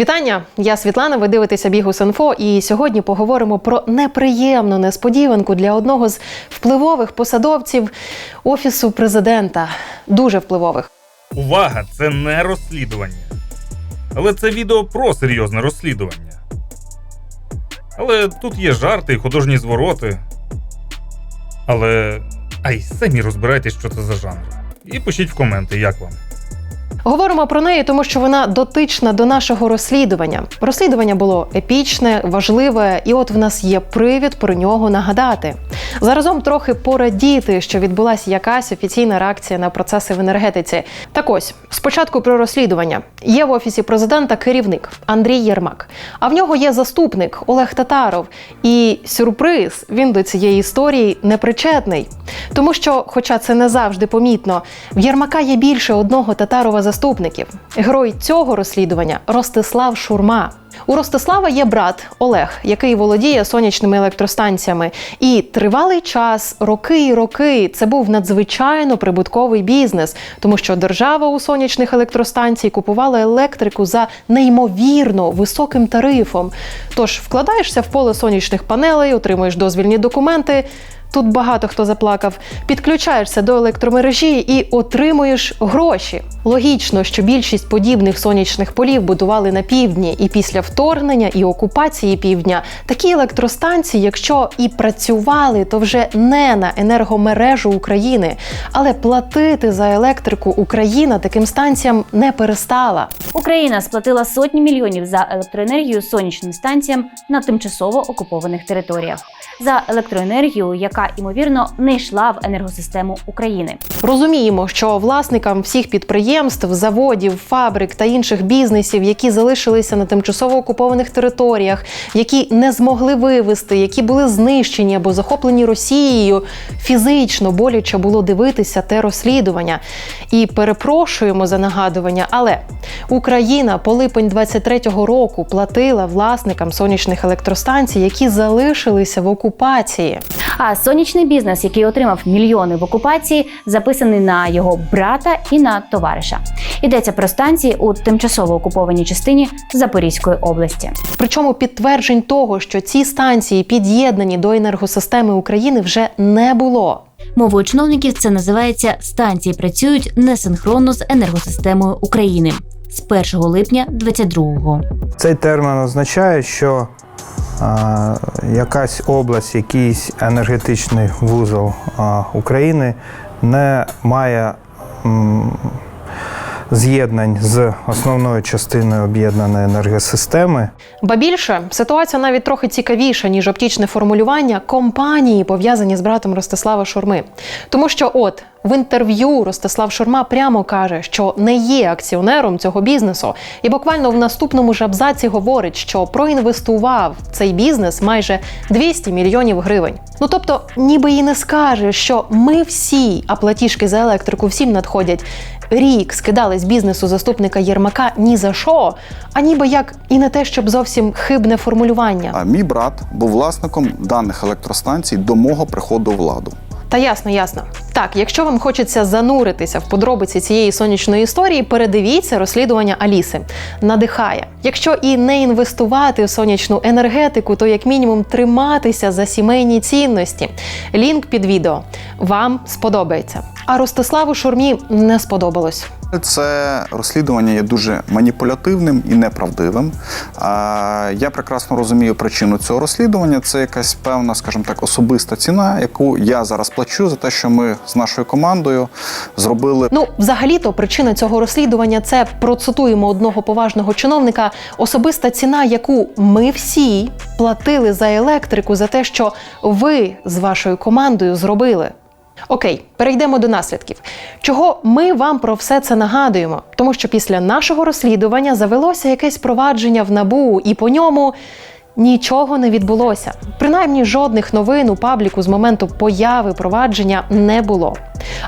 Вітання! Я Світлана. Ви дивитеся Бігус.Інфо і сьогодні поговоримо про неприємну несподіванку для одного з впливових посадовців офісу президента. Дуже впливових. Увага! Це не розслідування. Але це відео про серйозне розслідування. Але тут є жарти і художні звороти. Але. Ай, самі розбирайтесь, що це за жанр. І пишіть в коменти, як вам. Говоримо про неї, тому що вона дотична до нашого розслідування. Розслідування було епічне, важливе, і от в нас є привід про нього нагадати. Заразом трохи порадіти, що відбулася якась офіційна реакція на процеси в енергетиці. Так ось спочатку про розслідування є в офісі президента керівник Андрій Єрмак. А в нього є заступник Олег Татаров. І сюрприз він до цієї історії не причетний. Тому що, хоча це не завжди помітно, в Єрмака є більше одного татарова заступників. Герой цього розслідування Ростислав Шурма. У Ростислава є брат Олег, який володіє сонячними електростанціями. І тривалий час, роки і роки, це був надзвичайно прибутковий бізнес, тому що держава у сонячних електростанцій купувала електрику за неймовірно високим тарифом. Тож вкладаєшся в поле сонячних панелей, отримуєш дозвільні документи. Тут багато хто заплакав. Підключаєшся до електромережі і отримуєш гроші. Логічно, що більшість подібних сонячних полів будували на півдні, і після вторгнення і окупації півдня такі електростанції, якщо і працювали, то вже не на енергомережу України, але платити за електрику Україна таким станціям не перестала. Україна сплатила сотні мільйонів за електроенергію сонячним станціям на тимчасово окупованих територіях за електроенергію, яка ймовірно не йшла в енергосистему України. Розуміємо, що власникам всіх підприємств, заводів, фабрик та інших бізнесів, які залишилися на тимчасово окупованих територіях, які не змогли вивезти, які були знищені або захоплені Росією, фізично боляче було дивитися те розслідування. І перепрошуємо за нагадування, але Україна по липень 23-го року платила власникам сонячних електростанцій, які залишилися в окупації. А сонячний бізнес, який отримав мільйони в окупації, записаний на його брата і на товариша. Йдеться про станції у тимчасово окупованій частині Запорізької області. Причому підтверджень того, що ці станції під'єднані до енергосистеми України, вже не було. Мовою чиновників це називається станції працюють несинхронно з енергосистемою України з 1 липня 22-го. Цей термін означає, що якась область, якийсь енергетичний вузол України не має з'єднань з основною частиною об'єднаної енергосистеми. Ба більше ситуація навіть трохи цікавіша, ніж оптічне формулювання компанії, пов'язані з братом Ростислава Шурми. Тому що, от в інтерв'ю Ростислав Шурма прямо каже, що не є акціонером цього бізнесу, і буквально в наступному ж абзаці говорить, що проінвестував в цей бізнес майже 200 мільйонів гривень. Ну тобто, ніби і не скаже, що ми всі, а платіжки за електрику всім надходять. Рік скидали з бізнесу заступника Єрмака ні за що, а ніби як і не те, щоб зовсім хибне формулювання. А мій брат був власником даних електростанцій до мого приходу владу. Та ясно, ясно. Так, якщо вам хочеться зануритися в подробиці цієї сонячної історії, передивіться розслідування Аліси. Надихає. Якщо і не інвестувати в сонячну енергетику, то як мінімум триматися за сімейні цінності. Лінк під відео вам сподобається. А Ростиславу Шурмі не сподобалось. Це розслідування є дуже маніпулятивним і неправдивим. Я прекрасно розумію причину цього розслідування. Це якась певна, скажімо так, особиста ціна, яку я зараз плачу за те, що ми з нашою командою зробили Ну, взагалі-то причина цього розслідування це процитуємо одного поважного чиновника. Особиста ціна, яку ми всі платили за електрику, за те, що ви з вашою командою зробили. Окей, перейдемо до наслідків. Чого ми вам про все це нагадуємо? Тому що після нашого розслідування завелося якесь провадження в набу, і по ньому нічого не відбулося. Принаймні жодних новин у пабліку з моменту появи провадження не було.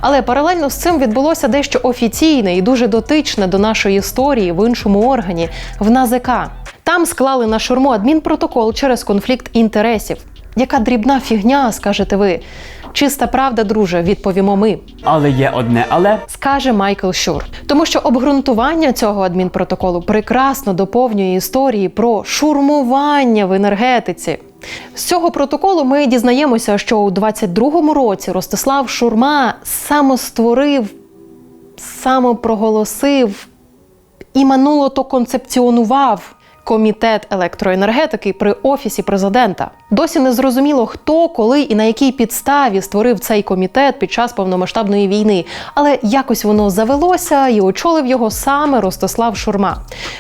Але паралельно з цим відбулося дещо офіційне і дуже дотичне до нашої історії в іншому органі в НАЗК. Там склали на шурму адмінпротокол через конфлікт інтересів. Яка дрібна фігня, скажете ви. Чиста правда, друже, відповімо ми. Але є одне але. скаже Майкл Щур. Тому що обґрунтування цього адмінпротоколу прекрасно доповнює історії про шурмування в енергетиці. З цього протоколу ми дізнаємося, що у 22-му році Ростислав Шурма самостворив, самопроголосив і минуло то концепціонував комітет електроенергетики при офісі президента. Досі не зрозуміло, хто, коли і на якій підставі створив цей комітет під час повномасштабної війни, але якось воно завелося і очолив його саме Ростислав Шурма.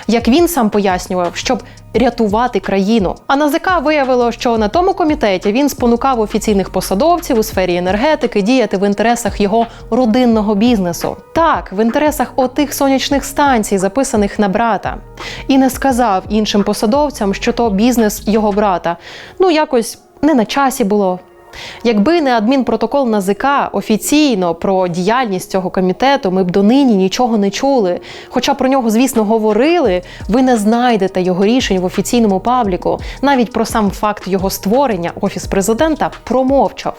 Як він сам пояснював, щоб рятувати країну. А НАЗК виявило, що на тому комітеті він спонукав офіційних посадовців у сфері енергетики діяти в інтересах його родинного бізнесу. Так, в інтересах отих сонячних станцій, записаних на брата, і не сказав іншим посадовцям, що то бізнес його брата. Ну якось не на часі було. Якби не адмінпротокол НАЗК офіційно про діяльність цього комітету, ми б донині нічого не чули. Хоча про нього, звісно, говорили, ви не знайдете його рішень в офіційному пабліку. Навіть про сам факт його створення офіс президента промовчав.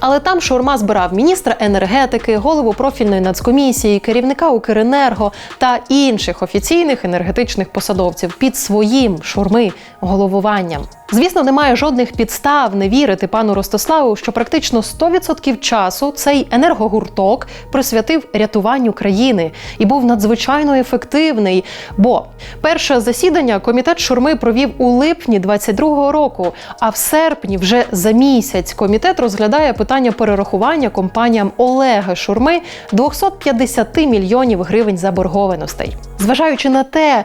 Але там Шурма збирав міністра енергетики, голову профільної нацкомісії, керівника Укренерго та інших офіційних енергетичних посадовців під своїм шурми головуванням. Звісно, немає жодних підстав не вірити пану Ростиславу, що практично 100% часу цей енергогурток присвятив рятуванню країни і був надзвичайно ефективний. Бо перше засідання комітет шурми провів у липні 22-го року. А в серпні, вже за місяць, комітет розглядає питання перерахування компаніям Олега Шурми 250 мільйонів гривень заборгованостей. Зважаючи на те,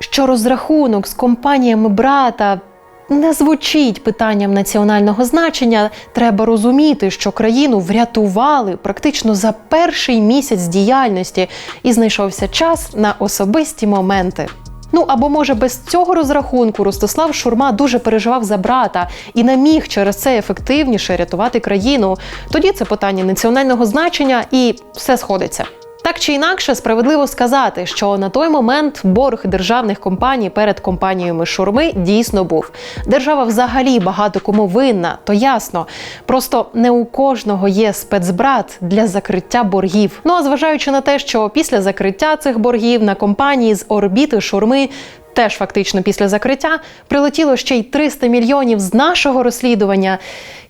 що розрахунок з компаніями брата не звучить питанням національного значення. Треба розуміти, що країну врятували практично за перший місяць діяльності, і знайшовся час на особисті моменти. Ну або може без цього розрахунку Ростислав Шурма дуже переживав за брата і не міг через це ефективніше рятувати країну. Тоді це питання національного значення і все сходиться. Так чи інакше, справедливо сказати, що на той момент борг державних компаній перед компаніями Шурми дійсно був. Держава взагалі багато кому винна, то ясно. Просто не у кожного є спецбрат для закриття боргів. Ну а зважаючи на те, що після закриття цих боргів на компанії з орбіти Шурми. Теж фактично після закриття прилетіло ще й 300 мільйонів з нашого розслідування.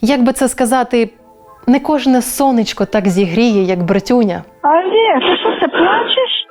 Як би це сказати, не кожне сонечко так зігріє, як братюня. Олег, ти що це плачеш?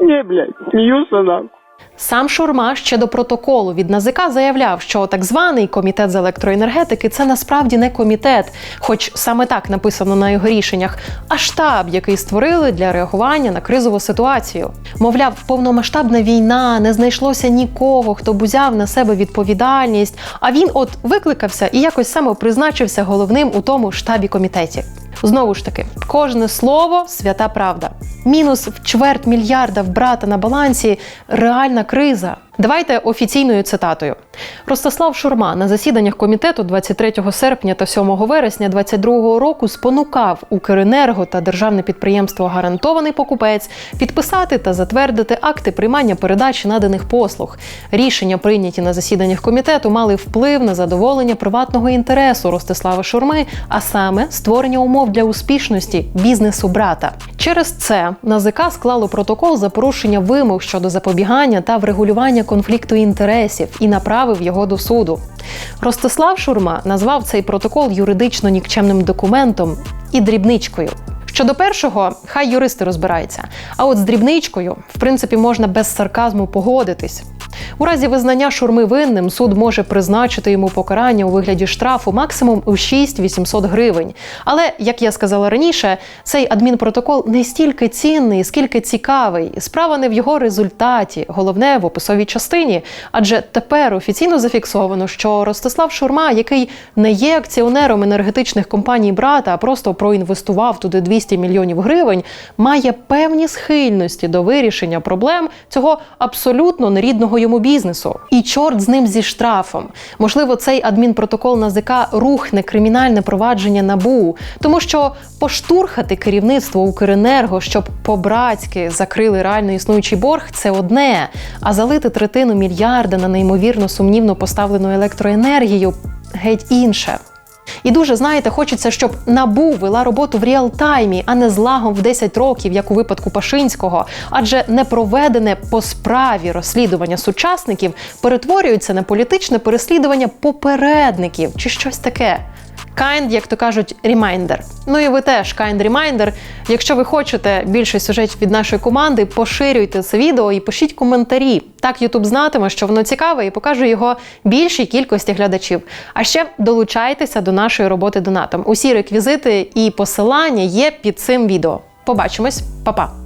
Не, блядь, сміюся нам. Сам Шурма ще до протоколу від НАЗК заявляв, що так званий комітет з електроенергетики це насправді не комітет, хоч саме так написано на його рішеннях, а штаб, який створили для реагування на кризову ситуацію. Мовляв, повномасштабна війна не знайшлося нікого, хто б узяв на себе відповідальність. А він от викликався і якось самопризначився головним у тому штабі комітеті. Знову ж таки, кожне слово свята правда. Мінус в чверть мільярда в на балансі реальна криза. Давайте офіційною цитатою. Ростислав Шурма на засіданнях комітету 23 серпня та 7 вересня 2022 року спонукав Укренерго та державне підприємство Гарантований покупець підписати та затвердити акти приймання передачі наданих послуг. Рішення, прийняті на засіданнях комітету, мали вплив на задоволення приватного інтересу Ростислава Шурми, а саме створення умов для успішності бізнесу брата. Через це НАЗК склало протокол за порушення вимог щодо запобігання та врегулювання конфлікту інтересів і направив його до суду. Ростислав Шурма назвав цей протокол юридично нікчемним документом і дрібничкою. Щодо першого, хай юристи розбираються. А от з дрібничкою, в принципі, можна без сарказму погодитись. У разі визнання шурми винним суд може призначити йому покарання у вигляді штрафу максимум у 6-800 гривень. Але, як я сказала раніше, цей адмінпротокол не стільки цінний, скільки цікавий. Справа не в його результаті, головне в описовій частині. Адже тепер офіційно зафіксовано, що Ростислав Шурма, який не є акціонером енергетичних компаній брата, а просто проінвестував туди 200 мільйонів гривень, має певні схильності до вирішення проблем цього абсолютно нерідного йому бізнесу. І чорт з ним зі штрафом. Можливо, цей адмінпротокол НАЗК рухне кримінальне провадження набу, тому що поштурхати керівництво Укренерго, щоб по-братськи закрили реально існуючий борг, це одне. А залити третину мільярда на неймовірно сумнівно поставлену електроенергію геть інше. І дуже знаєте, хочеться, щоб набу вела роботу в реал-таймі, а не з лагом в 10 років, як у випадку Пашинського. Адже непроведене по справі розслідування сучасників перетворюється на політичне переслідування попередників чи щось таке. Kind, як то кажуть, reminder. Ну і ви теж kind reminder. Якщо ви хочете більше сюжетів від нашої команди, поширюйте це відео і пишіть коментарі. Так Ютуб знатиме, що воно цікаве і покаже його більшій кількості глядачів. А ще долучайтеся до нашої роботи донатом. Усі реквізити і посилання є під цим відео. Побачимось, Па-па!